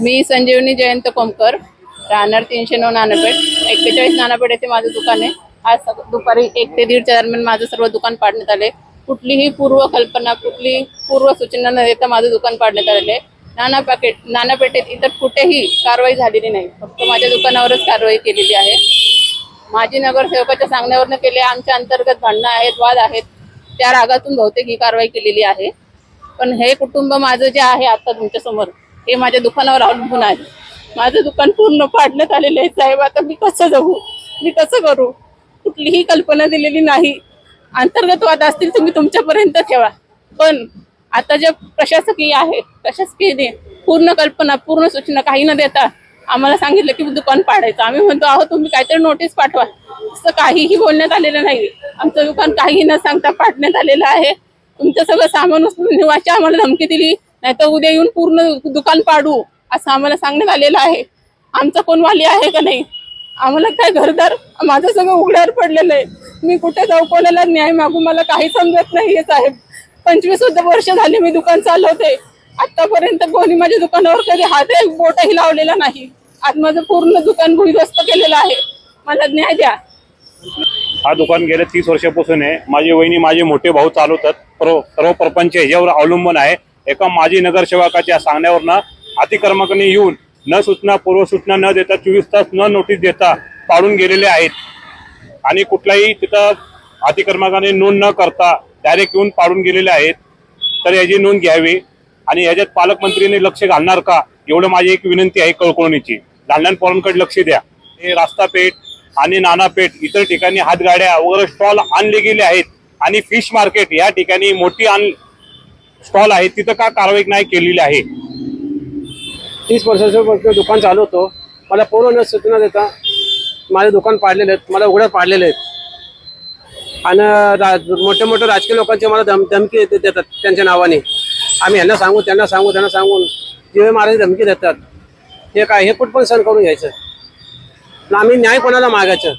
मी संजीवनी जयंत कोमकर राहणार तीनशे नऊ नानापेठ एक्केचाळीस नानापेठ येथे माझं दुकान आहे. आज दुपारी एक ते दीडच्या दरम्यान माझं सर्व दुकान पाडण्यात आले. कुठलीही पूर्व कल्पना कुठली पूर्व सूचना न देता माझं दुकान पाडण्यात आलेलं. आहे. नाना पॅकेट नानापेठेत इतर कुठेही कारवाई झालेली नाही. फक्त माझ्या दुकानावरच कारवाई केलेली आहे. माजी नगरसेवकाच्या सांगण्यावरनं केले आमच्या अंतर्गत भांडणं आहेत वाद आहेत. त्या रागातून बहुतेक ही कारवाई केलेली आहे. पण हे कुटुंब माझं जे आहे आता तुमच्यासमोर हे माझ्या दुकानावर अवलंबून आहे. माझं दुकान पूर्ण पाडण्यात आलेलं आहे साहेब. आता मी कसं जगू? मी कसं करू? कुठलीही कल्पना दिलेली नाही. अंतर्गत वाद असतील तुम्ही तुमच्यापर्यंत ठेवा. पण आता जे प्रशासकीय आहे प्रशासकीय पूर्ण कल्पना पूर्ण सूचना काही न देता आम्हाला सांगितलं की दुकान पाडायचं. आम्ही म्हणतो आहो तुम्ही काहीतरी नोटीस पाठवा. असं काहीही बोलण्यात आलेलं नाही. आमचं दुकान काही न सांगता पाडण्यात आलेलं आहे. तुमचं सगळं सामान उचलून निवाची आम्हाला धमकी दिली. नाहीतर उद्या येऊन पूर्ण दुकान पाडू असं आम्हाला सांगण्यात आलेलं आहे. आमचा कोण वाली आहे का नाही? आम्हाला काय घरदार माझं सगळं उघड्यावर पडलेलं आहे. मी कुठे जाऊ? कोणाला न्याय मागू? मला काही समजत नाहीये साहेब. पंचवीस सुद्धा वर्ष झाली मी दुकान चालवते. आतापर्यंत कोणी माझ्या दुकानावर कधी हात बोटही लावलेला नाही. आज माझं पूर्ण दुकान भुईध्वस्त केलेलं आहे. मला न्याय द्या. हा दुकान गेल्या तीस वर्षापासून आहे. माझी वहिनी माझे मोठे भाऊ चालवतात. सर्व प्रपंच ह्याच्यावर अवलंबून आहे. एका माजी नगरसेवकाच्या सांगण्यावरनं अतिक्रमकांनी येऊन न सूचना पूर्वसूचना न देता चोवीस तास न नोटीस देता पाडून गेलेले आहेत. आणि कुठलाही तिथं अतिक्रमकाने नोंद न करता डायरेक्ट येऊन पाडून गेलेले आहेत. तर याची नोंद घ्यावी. आणि याच्यात पालकमंत्रीने लक्ष घालणार का? एवढं माझी एक विनंती आहे कळकळणीची. लहान पोरांकडे लक्ष द्या. हे रास्तापेठ आणि नानापेठ इतर ठिकाणी हातगाड्या वगैरे स्टॉल आणले गेले आहेत. आणि फिश मार्केट या ठिकाणी मोठी आण स्टॉल आहे तिथं का कारवाई नाही केलेली आहे? तीस वर्षाचं दुकान चालू होतो. मला पूर्ण न सूचना देता माझे दुकान पाडलेले आहेत मला उघड्यात पाडलेले आहेत. आणि रा- मोठ्या मोठ्या राजकीय लोकांचे मला धम धमकी देतात त्यांच्या नावाने. आम्ही यांना सांगू त्यांना सांगू त्यांना सांगून जीवे मारायची धमकी देतात हे काय हे कुठपण सण करून घ्यायचं. आम्ही न्याय कोणाला मागायचं?